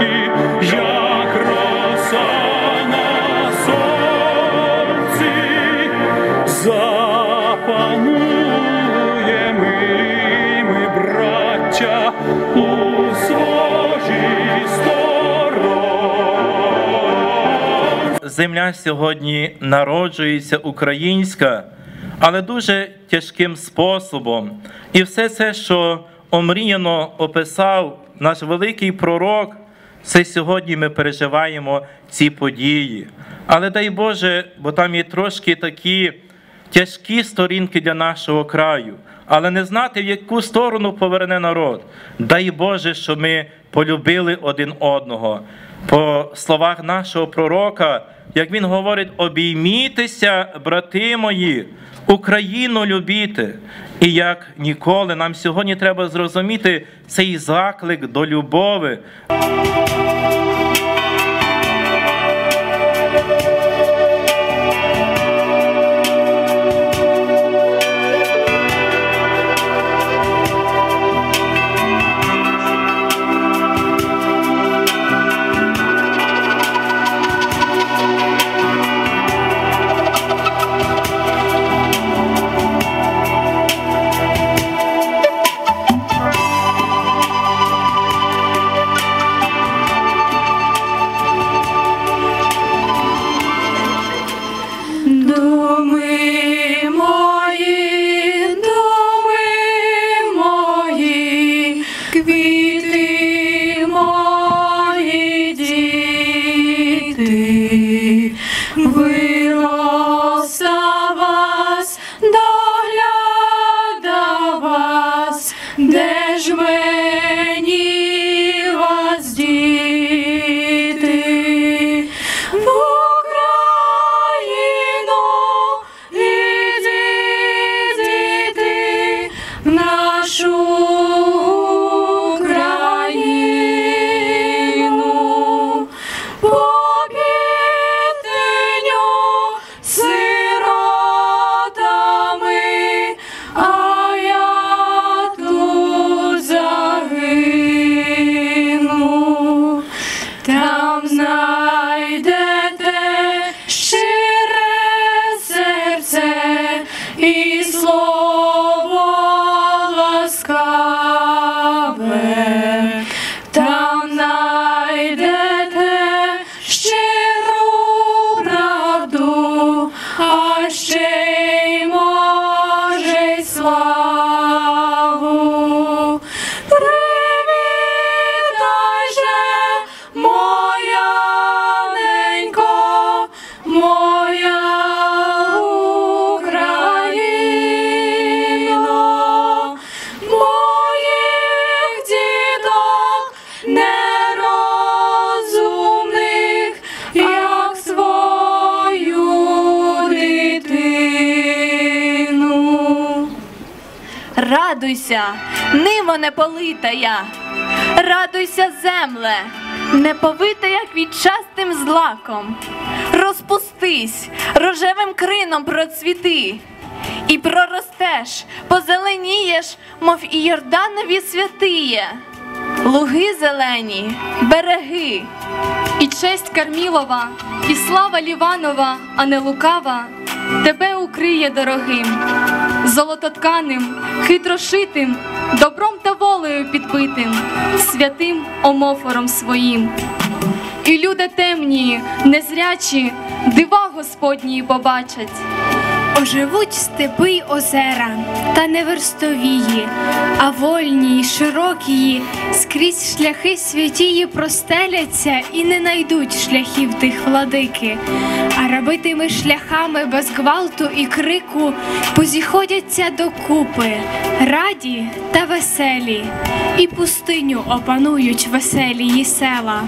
свіженькі, як роса ми, браття, у стороні. Земля сьогодні народжується українська, але дуже тяжким способом. І все це, що омріяно описав наш великий пророк, це сьогодні ми переживаємо ці події. Але дай Боже, бо там є трошки такі тяжкі сторінки для нашого краю, але не знати, в яку сторону поверне народ. Дай Боже, що ми полюбили один одного. По словах нашого пророка, як він говорить, обіймітеся, брати мої, Україну любіти. І як ніколи, нам сьогодні треба зрозуміти цей заклик до любови. Де і Радуйся, ниво не политая, радуйся, земле, не повита, як відчастим злаком. Розпустись, рожевим крином процвіти, і проростеш, позеленієш, мов і Йорданові святиє. Луги зелені, береги, І честь Кармілова, і слава Ліванова, а не лукава, тебе укриє дорогим, золототканим, хитрошитим, добром та волею підбитим, святим омофором своїм. І люди темні, незрячі, дива Господні побачать. Оживуть степи й озера, та не верстовії, а вольні й широкії, скрізь шляхи святії простеляться і не найдуть шляхів тих владики, а раби тими шляхами без гвалту і крику позіходяться докупи, раді та веселі, і пустиню опанують веселі її села.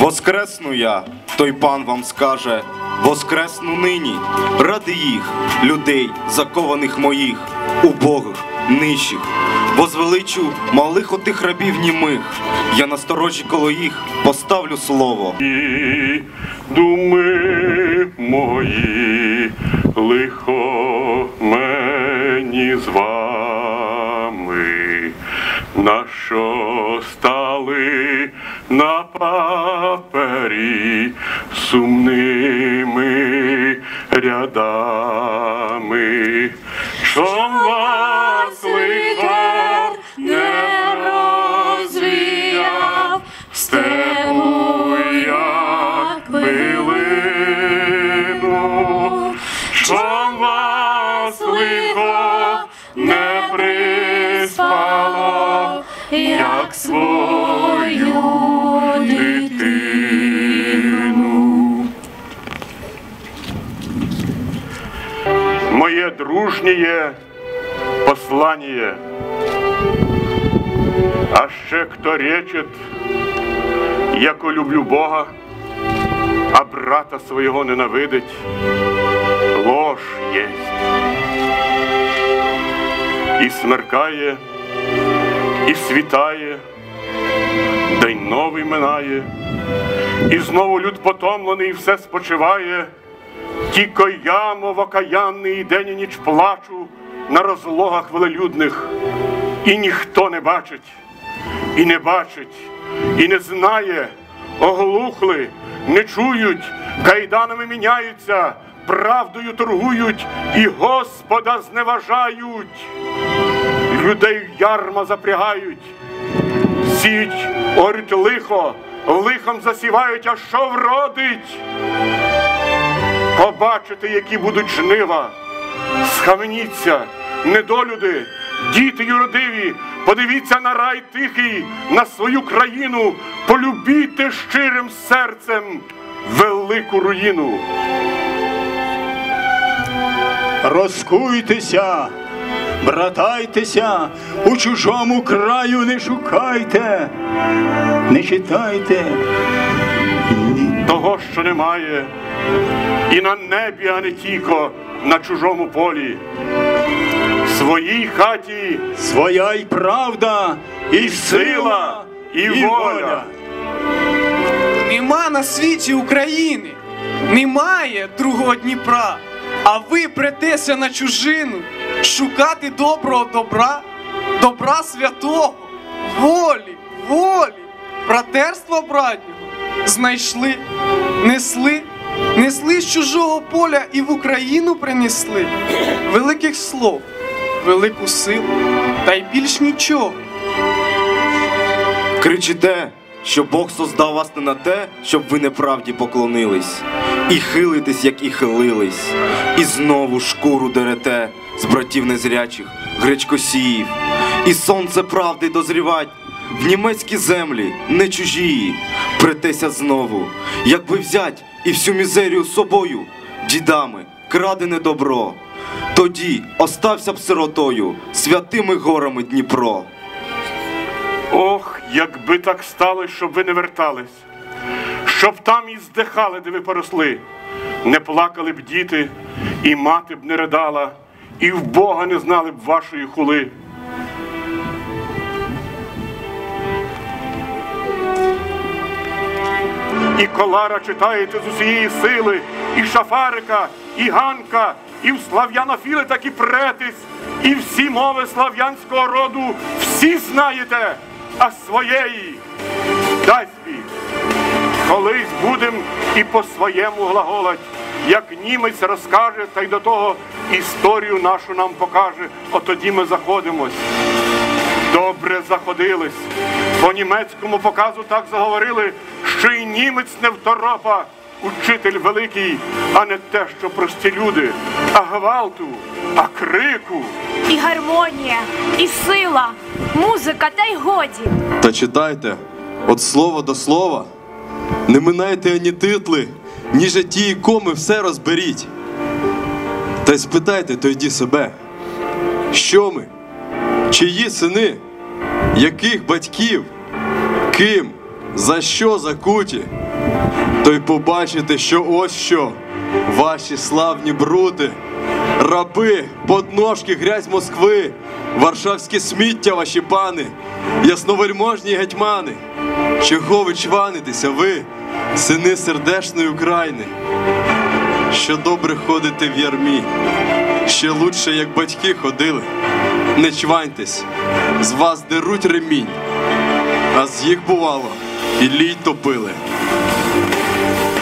Воскресну я, той пан вам скаже, воскресну нині, ради їх, людей, закованих моїх, убогих, нижчих, возвеличу малих отих рабів німих, я на сторожі коло їх поставлю слово. І думи мої, лихо мені з вами. на що стали на папері сумними рядами. Дружнє послання, а ще хто речет, яко люблю Бога, а брата свого ненавидить, ложь єсть. І смеркає, і світає, день новий минає, і знову люд потомлений все спочиває. Тільки я, мов окаянний, день і ніч плачу на розлогах велелюдних, і ніхто не бачить, і не бачить, і не знає, оглухли, не чують, кайданами міняються, правдою торгують і Господа зневажають, людей ярма запрягають, сіють, орють лихо, лихом засівають, а що вродить? Побачите, які будуть жнива. Схаменіться, недолюди, діти юродиві, подивіться на рай тихий, на свою країну, полюбіте щирим серцем велику руїну. Розкуйтеся, братайтеся, у чужому краю не шукайте, не читайте. Того, що немає, і на небі, а не тільки на чужому полі. В своїй хаті Своя й правда, і сила, і воля. Нема на світі України, немає другого Дніпра, а ви претеся на чужину шукати доброго добра, добра святого, волі, волі, братерства братнього. Знайшли, несли, несли з чужого поля і в Україну принесли великих слов, велику силу, та й більш нічого. Кричите, що Бог создав вас не на те, щоб ви неправді поклонились, і хилитесь, як і хилились, і знову шкуру дерете з братів незрячих, гречкосіїв, і сонце правди дозрівать в німецькі землі, не чужії, претеся знову, якби взять і всю мізерію собою, дідами, крадене добро. Тоді остався б сиротою святими горами Дніпро. Ох, якби так сталося, щоб ви не вертались, щоб там і здихали, де ви поросли, не плакали б діти, і мати б не ридала, і в Бога не знали б вашої хули. І колара читаєте з усієї сили, і шафарика, і ганка, і в слав'янофіли такі претись, і всі мови слав'янського роду всі знаєте, а своєї дай свій. Колись будем і по-своєму глаголать, як німець розкаже, та й до того історію нашу нам покаже, от тоді ми заходимось. Добре заходились. По німецькому показу так заговорили, що й німець не второпа, учитель великий, а не те, що прості люди, а гвалту, а крику. І гармонія, і сила, музика, та й годі. Та читайте от слова до слова, не минайте ані титли, ні житті і коми, все розберіть. Та й спитайте тоді себе, що ми, чиї сини, яких батьків, ким, за що закуті, то й побачите, що ось що, ваші славні брути, раби, подножки, грязь Москви, варшавське сміття ваші пани, ясновельможні гетьмани. Чого ви чванитеся, ви, сини сердешної України, що добре ходите в ярмі, ще лучше, як батьки ходили, не чваньтесь, з вас деруть ремінь, а з їх бувало і лій топили.